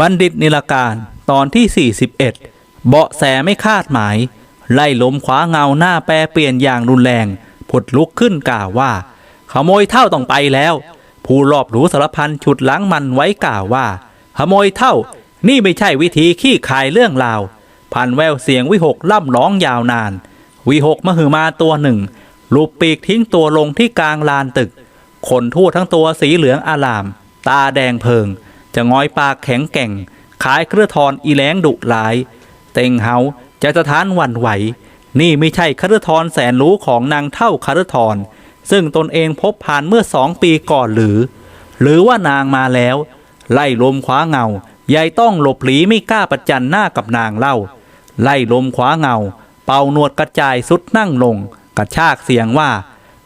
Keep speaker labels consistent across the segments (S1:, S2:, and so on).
S1: บัณฑิตนิลการตอนที่ 41 เบาะแสไม่คาดหมาย ไล่ล้มขวาเงาหน้าแปรเปลี่ยนอย่างรุนแรงผดลุกขึ้นกล่าวว่า ขโมยเท่าต้องไปแล้ว ผู้รอบรู้สารพันฉุดล้างมันไว้กล่าวว่า ขโมยเท่า นี่ไม่ใช่วิธีขี้ขายเรื่องราว พันแววเสียงวิหกล่ำร้องยาวนาน วิหกมหือมาตัวหนึ่งลูบปีกทิ้งตัวลงที่กลางลานตึกขนทั่วทั้งตัวสีเหลืองอาลาม ตาแดงเพิง จะงอยปากแข็งแกร่ง ขายเครือทอนอีแลงดุหลาย เต็งเฮาจะสะท้านหวั่นไหว นี่ไม่ใช่คฤทรแสนรู้ของนางเท่าคฤทรซึ่งตนเองพบผ่านเมื่อสองปีก่อนหรือ หรือว่านางมาแล้ว ไล่ลมขวาเงายายต้องหลบหลีไม่กล้าประจันหน้ากับนางเล่า ไล่ลมขวาเงา เป่าหนวดกระจายสุดนั่งลง กระชากเสียงว่า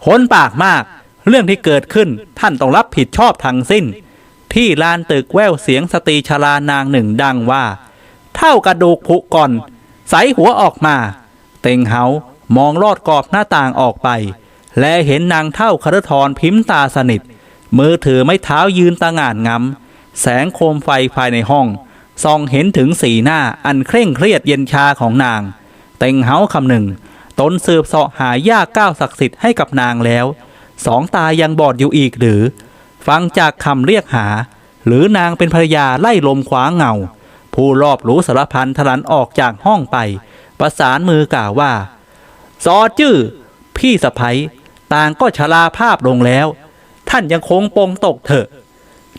S1: หนปากมาก เรื่องที่เกิดขึ้นท่านต้องรับผิดชอบทั้งสิ้น ที่ลานตึกแววเสียงสตรีชรานางหนึ่งดังว่า เท่ากระดูกผุก่อน ใสหัวออกมา เต็งเฮามองลอดกรอบหน้าต่างออกไป และเห็นนางเท่าคารทรพิมพ์ตาสนิท มือถือไม้เท้ายืนตะงานงำแสงโคมไฟภายในห้องส่องเห็นถึงสีหน้าอันเคร่งเครียดเย็นชาของนาง เต็งเฮาคำหนึ่ง ตนสืบเสาะหายากก้าวศักดิ์สิทธิ์ให้กับนางแล้ว สองตายังบอดอยู่อีกหรือ ฟังจากคำเรียกหา หรือนางเป็นภรรยาไล่ลมขวาเงา ผู้รอบรู้สารพันทลันออกจากห้องไป ประสานมือกล่าวว่า ซอจื้อ พี่สะพ้ยต่างก็ชราภาพลงแล้ว ท่านยังคงปงตกเถอะ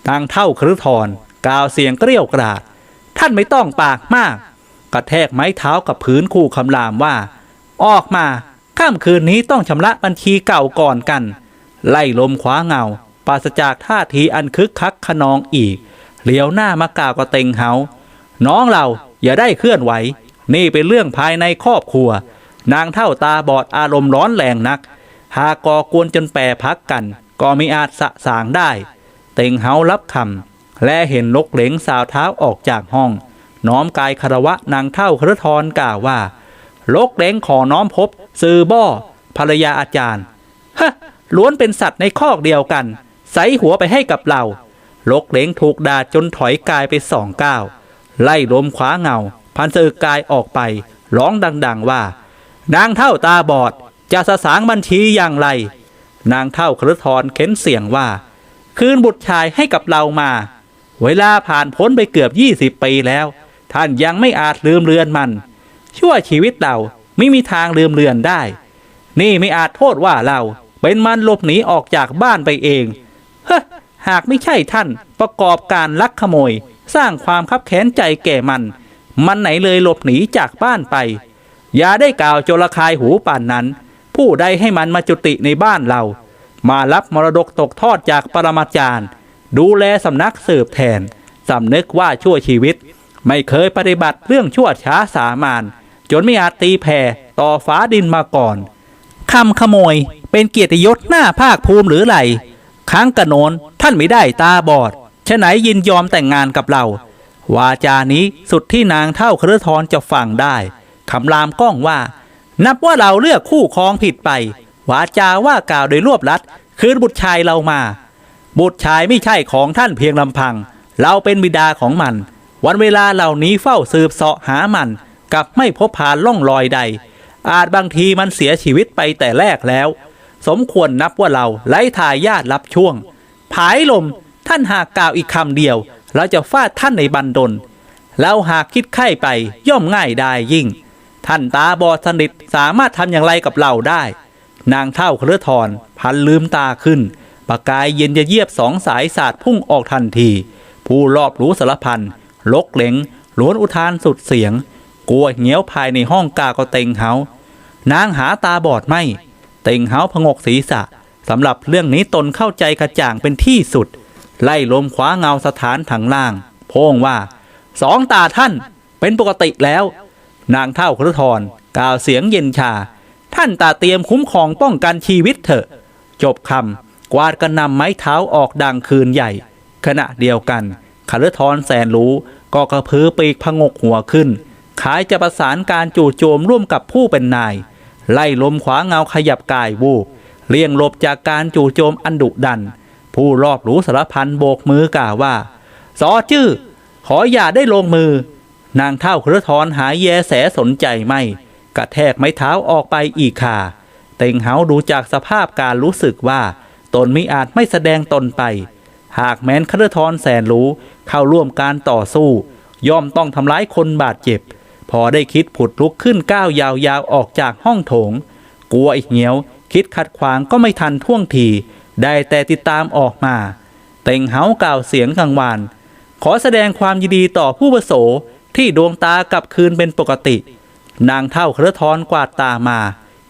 S1: นางเท่าครุทรกล่าวเสียงเกรี้ยวกราด ท่านไม่ต้องปากมาก กระแทกไม้เท้ากับพื้นคู่คำรามว่า ออกมาค่ำคืนนี้ต้องชำระบัญชีเก่าก่อนกัน ไล่ลมขวาเงา ปราศจากท่าทีอันคึกคักขนองอีก เหลียวหน้ามากล่าวกับเต็งเฮาน้องเราอย่าได้เคลื่อนไหว นี่เป็นเรื่องภายในครอบครัว นางเท่าตาบอดอารมณ์ร้อนแรงนัก หากก่อกวนจนแปรพักกัน ก็ไม่อาจสะสางได้ เต็งเฮารับคำและเห็นลกเหลงสาวเท้าออกจากห้อง น้อมกายคารวะนางเท่าครทรกล่าวว่า ลกเหลงขอน้อมพบ ซื้อบ่อภรรยาอาจารย์ฮะล้วนเป็นสัตว์ในคอกเดียวกัน ใส่หัวไปให้กับเราลกเหลงถูกด่าจนถอยกายไปสองก้าวไล่ลมขวาเงา พันเสือกายออกไป ร้องดัง ๆว่า นางเท่าตาบอดจะสะสางบัญชีอย่างไร นางเท่าครุทรเข็นเสียงว่า คืนบุตรชายให้กับเรามา เวลาผ่านพ้นไปเกือบ20ปีแล้ว ท่านยังไม่อาจลืมเลือนมัน ชั่วชีวิตเราไม่มีทางลืมเลือนได้ นี่ไม่อาจโทษว่าเราเป็นมันหลบหนีออกจากบ้านไปเอง หากไม่ใช่ท่านประกอบการลักขโมย สร้างความคับแค้นใจแก่มัน มันไหนเลยหลบหนีจากบ้านไป อย่าได้กล่าวโจรคายหูป่านนั้น ผู้ใดให้มันมาจุติในบ้านเรา มารับมรดกตกทอดจากปรมาจารย์ ดูแลสำนักสืบแทนสำนึกว่าชั่วชีวิต ไม่เคยปฏิบัติเรื่องชั่วช้าสามานจนไม่อาจตีแผ่ต่อฟ้าดินมาก่อนคำขโมยเป็นเกียรติยศหน้าภาคภูมิหรือไร ครั้งกระโนนท่านไม่ได้ตาบอดฉะไหนยินยอมแต่งงานกับเรา วาจานี้สุดที่นางเท่าเครือทรจะฟังได้คำรามก้องว่า นับว่าเราเลือกคู่ครองผิดไป วาจาว่ากล่าวโดยรวบลัด คืนบุตรชายเรามา บุตรชายไม่ใช่ของท่านเพียงลำพัง เราเป็นบิดาของมัน วันเวลาเหล่านี้เฝ้าสืบเสาะหามันกับไม่พบผ่านล่องรอยใด อาจบางทีมันเสียชีวิตไปแต่แรกแล้ว สมควรนับว่าเราไร้ทายาทรับช่วง ผายลมท่านหากกล่าวอีกคำเดียว เราจะฟาดท่านในบันดลเราหากคิดไข้ไปย่อมง่ายได้ยิ่ง ท่านตาบอดสนิทสามารถทำอย่างไรกับเราได้ นางเท่าเครือทรพันลืมตาขึ้นปากกายเย็นจะเยียบสองสายสาดพุ่งออกทันที ผู้รอบรู้สารพันลกเหลงล้วนอุทานสุดเสียง กลัวเงี้ยวภายในห้องกาก็เต็งเฮานางหาตาบอดไม่ ต็งเฮาพงกศีรษะสำหรับเรื่องนี้ตนเข้าใจกระจ่างเป็นที่สุด ไล่ลมขวาเงาสถานถังล่าง โพงว่าสองตาท่านเป็นปกติแล้ว นางเท่าครุทรกล่าวเสียงเย็นชา ท่านตาเตรียมคุ้มครองป้องกันชีวิตเถอะ จบคำกวาดกระนำไม้เท้าออกดังคืนใหญ่ ขณะเดียวกันคฤทรแสนรู้ก็กระพือปีกพงกหัวขึ้นขายจะประสานการจู่โจมร่วมกับผู้เป็นนาย ไล่ลมขวาเงาขยับกายวูบเลี่ยงหลบจากการจู่โจมอันดุดัน ผู้รอบรู้สารพันโบกมือกล่าวว่าสอจื้อขออย่าได้ลงมือ นางเท่าเครือทอนหายแยแสสนใจไม่ กระแทกไม้เท้าออกไปอีกค่ะเต็งเฮาดูจากสภาพการรู้สึกว่า ตนมิอาจไม่แสดงตนไป หากแม้นครทอนแสนรู้เข้าร่วมการต่อสู้ ย่อมต้องทำร้ายคนบาดเจ็บ พอได้คิดผุดลุกขึ้นก้าวยาวๆออกจากห้องโถง กลัวอีกเหียว คิดขัดขวางก็ไม่ทันท่วงที ได้แต่ติดตามออกมา เต็งเฮากล่าวเสียงกังวาน ขอแสดงความยินดีต่อผู้ประโสที่ดวงตากลับคืนเป็นปกติ นางเท่าเครือทอนกวาดตามา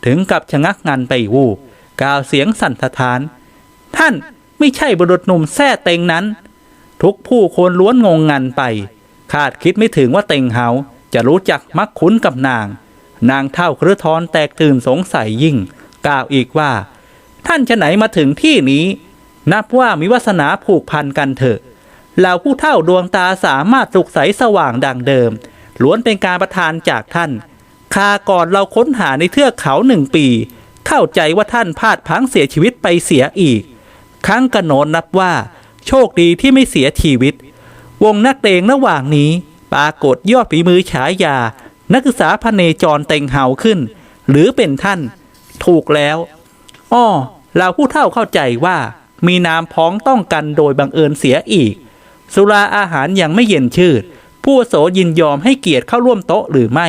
S1: ถึงกับชะงักงันไปวูบกล่าวเสียงสั่นสะท้าน ท่านไม่ใช่บุรุษหนุ่มแท้เต็งนั้น ทุกผู้คนล้วนงงงันไป คาดคิดไม่ถึงว่าเต็งเฮา จะรู้จักมักคุ้นกับนาง นางเท่าเครือทอนแตกตื่นสงสัยยิ่ง กล่าวอีกว่า ท่านจะไหนมาถึงที่นี้ นับว่ามีวาสนาผูกพันกันเถอะเหล่าผู้เฒ่าดวงตาสามารถสุกใสสว่างดังเดิม ล้วนเป็นการประทานจากท่านคาก่อนเราค้นหาในเทือกเขาหนึ่งปี เข้าใจว่าท่านพลาดพังเสียชีวิตไปเสียอีก ครั้งกระโนนนับว่า โชคดีที่ไม่เสียชีวิต วงนักเลงระหว่างนี้ ปรากฏยอดฝีมือฉายา นักศึกษาพเนจรเต็งเฮาขึ้น หรือเป็นท่าน ถูกแล้วอ้อเราผู้เฒ่าเข้าใจว่า มีนามพ้องต้องกันโดยบังเอิญเสียอีก สุราอาหารยังไม่เย็นชืด ผู้โสยินยอมให้เกียรติเข้าร่วมโต๊ะหรือไม่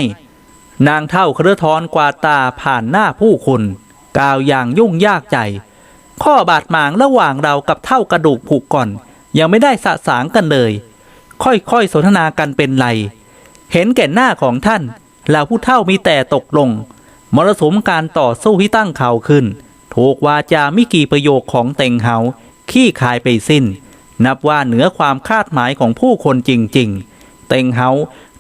S1: นางเท่าเครือทอนกวาตาผ่านหน้าผู้คนกล่าวอย่างยุ่งยากใจ ข้อบาดหมางระหว่างเรากับเท่ากระดูกผูกก่อน ยังไม่ได้สะสางกันเลย ค่อยๆสนทนากันเป็นไร เห็นแก่หน้าของท่านเหล่าผู้เท่ามีแต่ตกลง มรสุมการต่อสู้ที่ตั้งเข่าขึ้นถูกวาจาไม่กี่ประโยคของเต็งเฮาขี้คายไปสิ้น นับว่าเหนือความคาดหมายของผู้คนจริง ๆ เต็งเฮา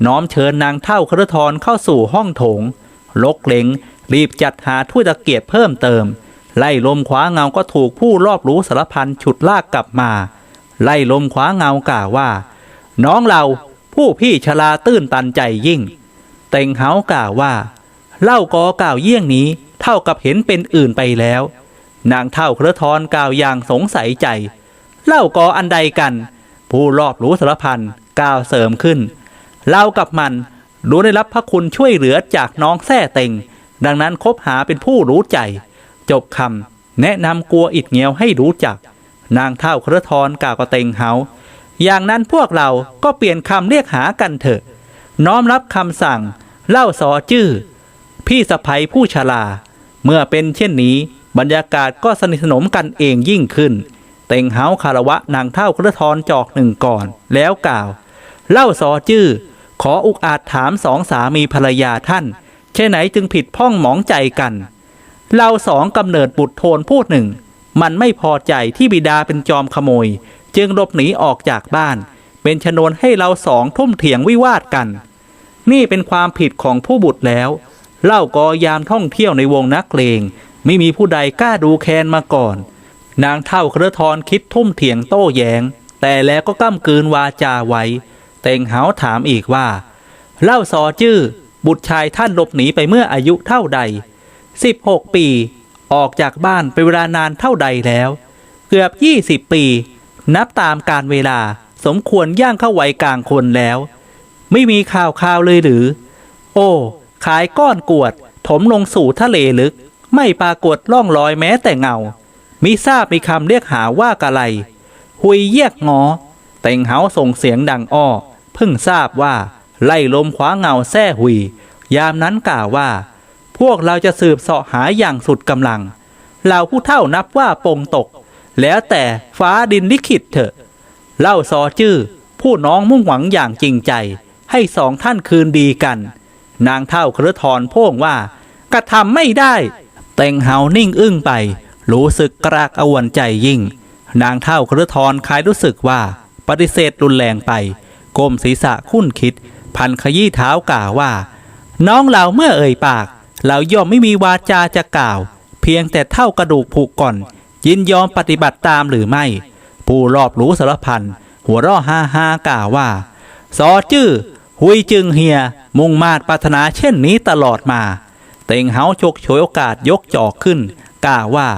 S1: น้อมเชิญนางเท่าครทรเข้าสู่ห้องโถง ลกเลงรีบจัดหาถ้วยตะเกียบเพิ่มเติม ไล่ลมขวาเงาก็ถูกผู้รอบรู้สารพันฉุดลากกลับมา ไล่ลมขวาเงากล่าวว่า น้องเราผู้พี่ชลาตื้นตันใจยิ่ง เต็งเฮากล่าวว่า เล่ากอกล่าวเยี่ยงนี้เท่ากับเห็นเป็นอื่นไปแล้ว นางเท่าเครือทอนกล่าวอย่างสงสัยใจ เล่ากออันใดกัน ผู้รอบรู้สารพันกล่าวเสริมขึ้น เล่ากับมันรู้ได้รับพระคุณช่วยเหลือจากน้องแท้เต็ง ดังนั้นคบหาเป็นผู้รู้ใจ จบคำแนะนำกลัวอิดเงียวให้รู้จัก นางเท่าเครือทอนกล่าวกับเต็งเฮา อย่างนั้นพวกเราก็เปลี่ยนคำเรียกหากันเถอะ น้อมรับคำสั่ง เล่าสอจื้อ พี่สะพ้ยผู้ชราเมื่อเป็นเช่นนี้ บรรยากาศก็สนิทสนมกันเองยิ่งขึ้น เต็งเฮาคารวะนางเท่ากระทอนจอกหนึ่งก่อน แล้วกล่าว เล่าสอจื้อ ขออุกอาจถามสองสามีภรรยาท่านเช่ไหนจึงผิดพ้องหมองใจกัน เราสองกำเนิดบุตรโทนพูดหนึ่ง มันไม่พอใจที่บิดาเป็นจอมขโมย จึงหลบหนีออกจากบ้าน เป็นชนวนให้เราสองทุ่มเถียงวิวาทกัน นี่เป็นความผิดของผู้บุตรแล้ว เล่ากอยามท่องเที่ยวในวงนักเลงไม่มีผู้ใดกล้าดูแคลนมาก่อน นางเท่าเครือทอนคิดทุ่มเถียงโต้แยง้ง แต่แล้วก็ก้ำกืนวาจาไว้ เต็งหาถามอีกว่า เล่าซอจื้อบุตรชายท่านหลบหนีไปเมื่ออายุเท่าใด 16 ปี ออกจากบ้านเป็นเวลานานเท่าใดแล้ว เกือบ 20 ปี นับตามการเวลาสมควรย่างเข้าไวัยกลางคนแล้ว ไม่มีข่าวข่าวเลยหรือ โอ้ ขายก้อนกวด ถมลงสู่ทะเลลึก ไม่ปรากฏล่องรอยแม้แต่เงา มิทราบมีคำเรียกหาว่ากะไร หุยเยียกงอเต็งเหาส่งเสียงดังอ้อ เพิ่งทราบว่า ไล่ลมคว้าเงาแท้หุย ยามนั้นกล่าวว่า พวกเราจะสืบเสาะหาอย่างสุดกำลัง เราผู้เท่านับว่าปงตก แล้วแต่ฟ้าดินลิขิตเถอะ เล่าซอจื้อ ผู้น้องมุ่งหวังอย่างจริงใจ ให้สองท่านคืนดีกัน นางเท่าครืทอนพ่งว่ากระทำไม่ได้ เต็งเฮานิ่งอึ้งไป รู้สึกกรากอวนใจยิ่ง นางเท่าครืทอนคล้ายรู้สึกว่า ปฏิเสธรุนแรงไปก้มศีรษะคุ้นคิด พันขยี้เท้ากล่าวว่า น้องเราเมื่อเอ่ยปาก เราย่อมไม่มีวาจาจะกล่าว เพียงแต่เท่ากระดูกผูกก่อน ยินยอมปฏิบัติตามหรือไม่ ผู้รอบรู้สารพันหัวร่อฮ่าฮ่ากล่าวว่า สอจื้อหุยจึงเฮีย มุ่งมาดปรารถนาเช่นนี้ตลอดมา เต็งเฮาชกฉวยโอกาสยกจอกขึ้นกล่าวว่า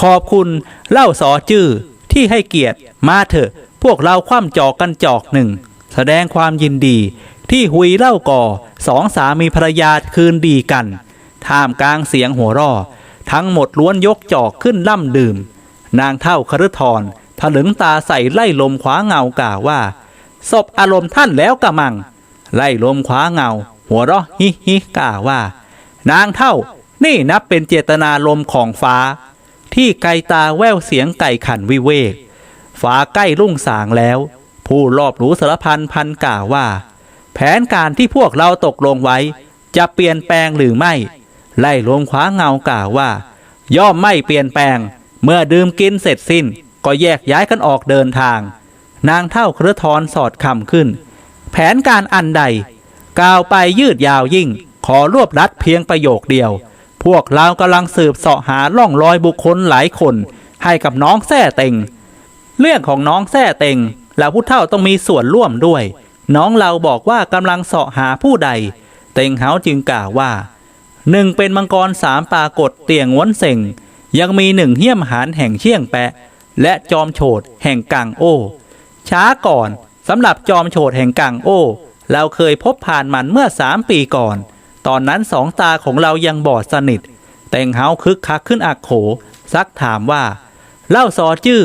S1: ขอบคุณเล่าสอจื้อที่ให้เกียรติมาเถอะ พวกเราคว่ำจอกกันจอกหนึ่ง แสดงความยินดีที่หุยเล่าก่อสองสามีภรรยาคืนดีกันท่ามกลางเสียงหัวร่อ ทั้งหมดล้วนยกจอกขึ้นล่ำดื่ม นางเท่าคฤทรถลึงตาใส่ไล่ลมขวาเงากล่าวว่าศพอารมณ์ท่านแล้วกะมัง ไล่ลมขวาเงา หัวเราะฮิฮิกล่าวว่า นางเท่านี่นับเป็นเจตนาลมของฟ้า ที่ไกลตาแววเสียงไก่ขันวิเวก ฟ้าใกล้รุ่งสางแล้ว ผู้รอบรู้สารพันพันกล่าวว่า แผนการที่พวกเราตกลงไว้ จะเปลี่ยนแปลงหรือไม่ ไล่ลมขวาเงากล่าวว่า ย่อมไม่เปลี่ยนแปลง เมื่อดื่มกินเสร็จสิ้น ก็แยกย้ายกันออกเดินทาง นางเท่าเครือทอนสอดคำขึ้น แผนการอันใดกล่าวไปยืดยาวยิ่ง ขอรวบรัดเพียงประโยคเดียว พวกเรากำลังสืบเสาะหาล่องรอยบุคคลหลายคน ให้กับน้องแท่เต็ง เรื่องของน้องแท่เต็งแล้วผู้เฒ่าต้องมีส่วนร่วมด้วย น้องเราบอกว่ากำลังเสาะหาผู้ใด เต็งเฮาจึงกล่าวว่า หนึ่งเป็นมังกรสามปากฏเตียงวนเซ็งยังมีหนึ่งเหี้ยมหานแห่งเชี่ยงแปะ และจอมโฉดแห่งกังโอช้าก่อนสำหรับจอมโฉดแห่งกังโอเราเคยพบผ่านมันเมื่อสามปีก่อน ตอนนั้นสองตาของเรายังบอดสนิทเต็งเฮาคึกคักขึ้นอักโข ซักถามว่า เล่าซอจื้อ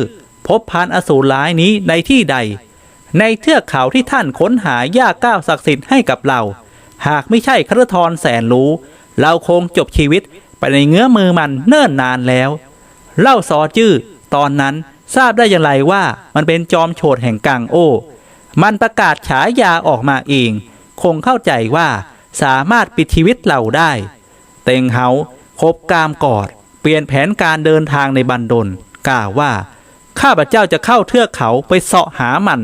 S1: พบพานอสูรร้ายนี้ในที่ใด ในเทือกเขาที่ท่านค้นหาย่าก้าวศักดิ์สิทธิ์ให้กับเรา หากไม่ใช่ครทรแสนรู้ เราคงจบชีวิตไปในเงื้อมือมันเนิ่นนานแล้ว เล่าซอจื้อตอนนั้นทราบได้อย่างไรว่ามันเป็นจอมโฉดแห่งกังโอ มันประกาศฉายาออกมาเอง คงเข้าใจว่าสามารถปิดชีวิตเราได้ เต็งเฮาคบกามกอด เปลี่ยนแผนการเดินทางในบันดลกล่าวว่า ข้าพเจ้าจะเข้าเทือกเขาไปเสาะหามัน